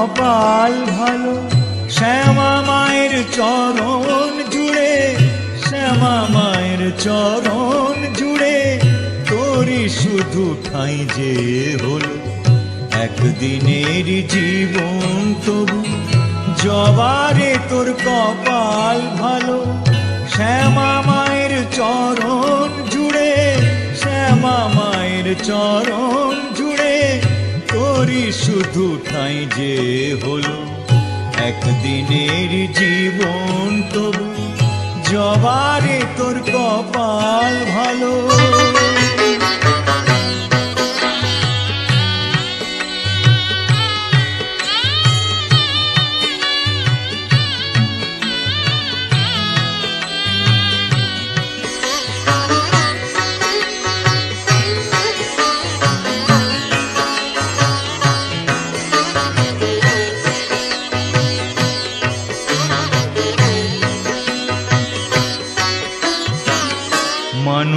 কপাল ভালো, শ্যামা মায়ের চরণ জুড়ে, শ্যামা মায়ের চরণ জুড়ে তোরই শুধু ঠাঁই যে হলো। একদিনের জীবন তবু, জবারে তোর কপাল ভালো, শ্যামা মায়ের চরণ জুড়ে, শ্যামা মায়ের চরণ জুড়ে তোরই শুধু ঠাঁই যে হলো। একদিনের জীবন তবু জবারে তোর কপাল ভালো।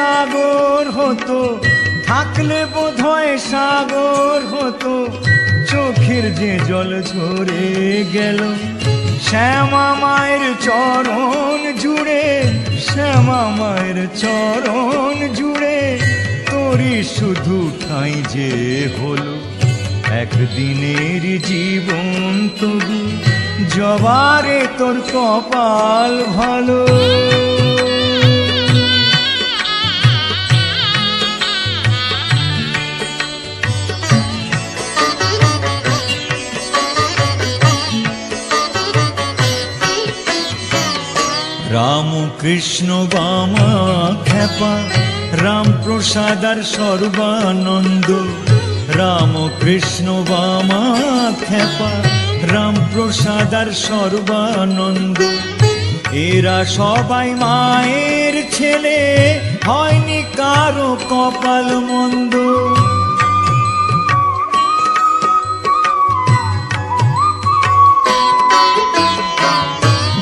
সাগর হতো থাকলে বোধহয় সাগর হতো। চোখের যে জল ঝরে গেল, শ্যামা মায়ের চরণ জুড়ে, শ্যামা মায়ের চরণ জুড়ে। তোরই শুধু ঠাঁই যে হলো, একদিনের জীবন তবু, জবারে তোর কপাল ভালো। রাম কৃষ্ণ বামা খ্যাপা, রাম প্রসাদ আর সর্বানন্দ। রাম কৃষ্ণ বামা খ্যাপা, রাম প্রসাদ আর সর্বানন্দ। এরা সবাই মায়ের ছেলে, হয়নি কারও কপাল মন্দ।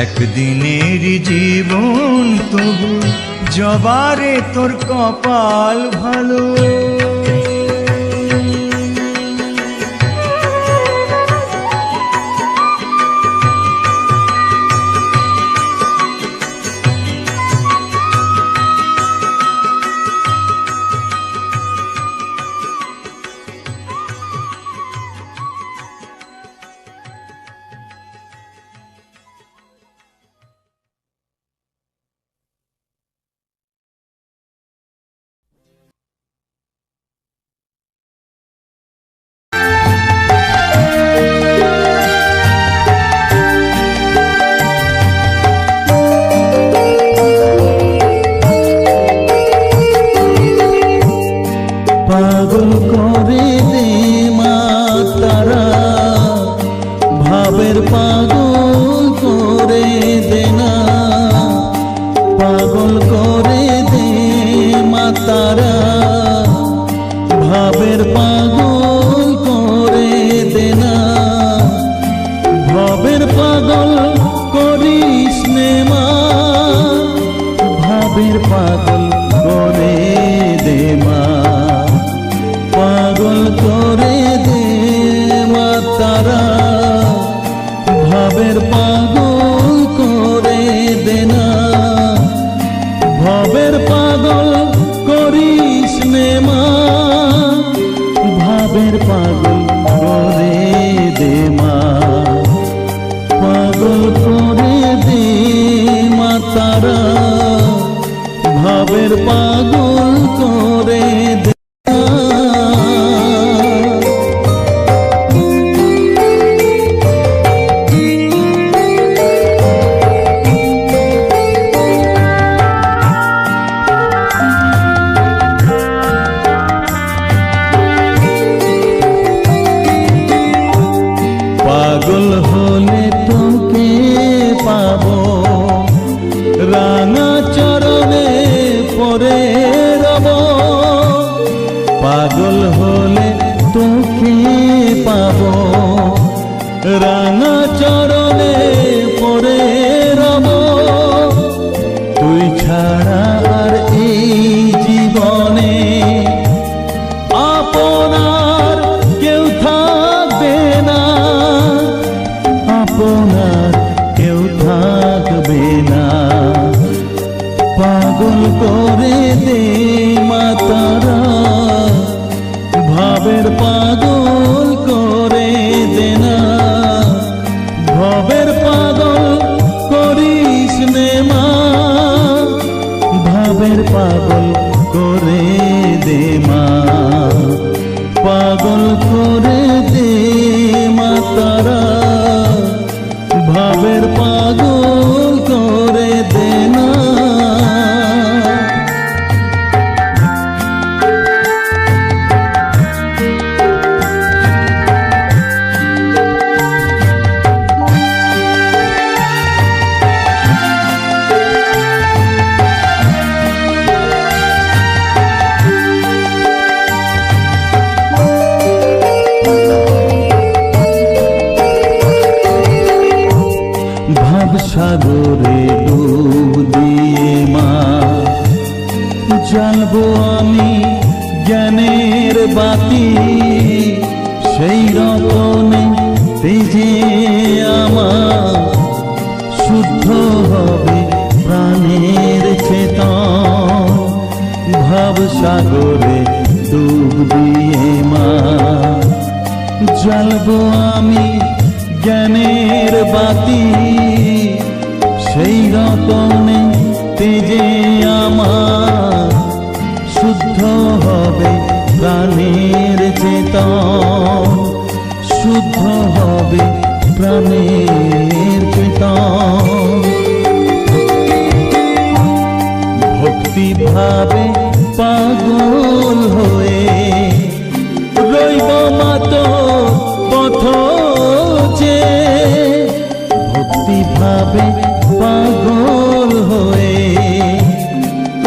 একদিনের জীবন তবু জবারে তোর কপাল ভালো। ভাবের দিয়ে মা, জ্বালবো আমি জ্ঞানের বাতি। সেই রতনে তেজে আমার শুদ্ধ হবে প্রাণের চেতন। শুদ্ধ হবে প্রাণের চেতন। ভক্তি ভাবে পাগল হয়ে খোঁজে ভক্তি ভাবে পাগল হয়ে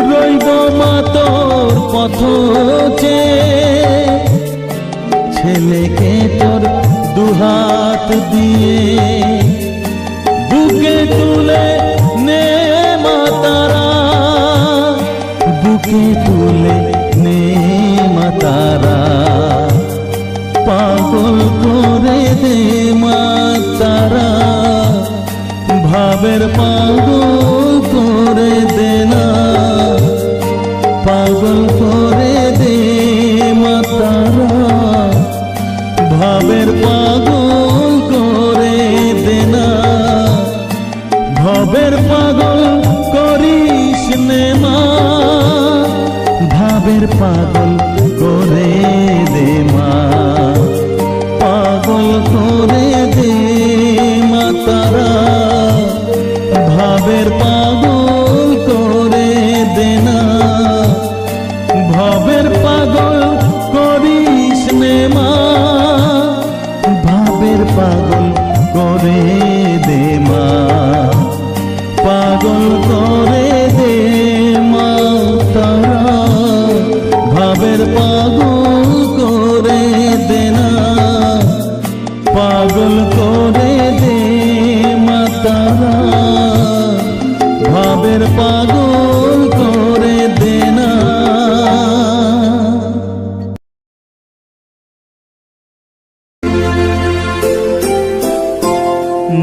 রইব মাতর পথ যে ছেলেকে তোর দুহাত দিয়ে বুকে তুলে নে মাতারা, বুকে তুলে নে মাতারা। হে মা তারা ভাবের পাগল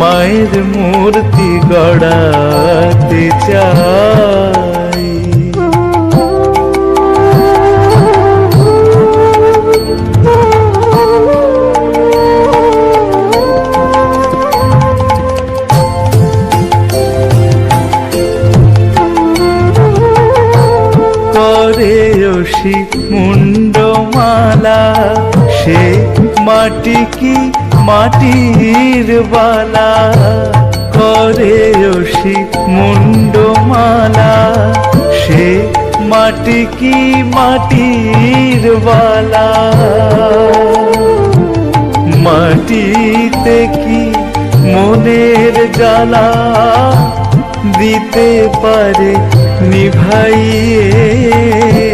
মায়ের মূর্তি গড়াতে চাই। করে মুন্ডমালা সে মাটি কি মাটির বালা, করে ওষি মুন্ডমালা। সে মাটি কি মাটির বালা? মাটিতে কি মনের জ্বালা দিতে পারে নিভাইয়ে?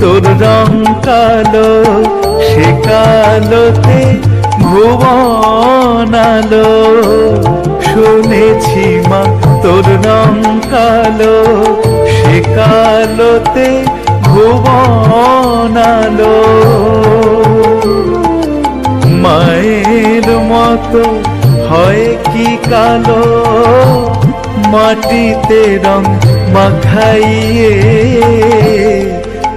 তোর রং কালো, সে কালোতে ভুবন শুনেছি মা, তোর রং কালো, সে কালোতে ভুবন মায়ের মতো হয় কি কালো, মাটিতে রং মাখাইয়ে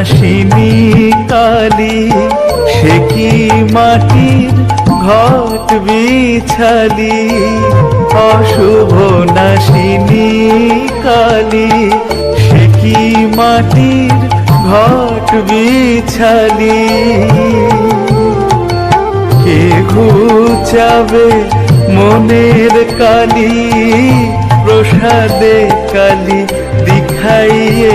নাশিনী কালী, সে কি মাটির ঘট বিছালি? অশুভ নাশিনী কালী, সে কি মাটির ঘট বিছালি? কে ঘুচাবে মনের কালি, প্রসাদে কালি দিখাইয়ে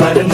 but in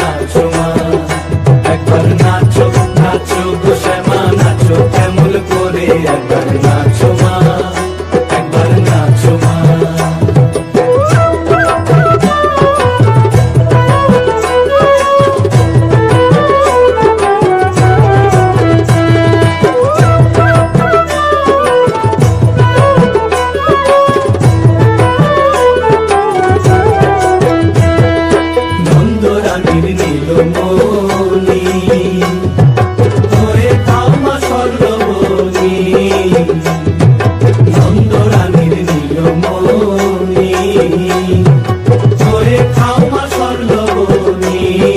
you.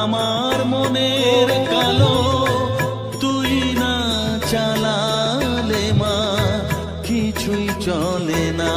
আমার মনের কালো তুই না চালালে মা কিছুই চলে না।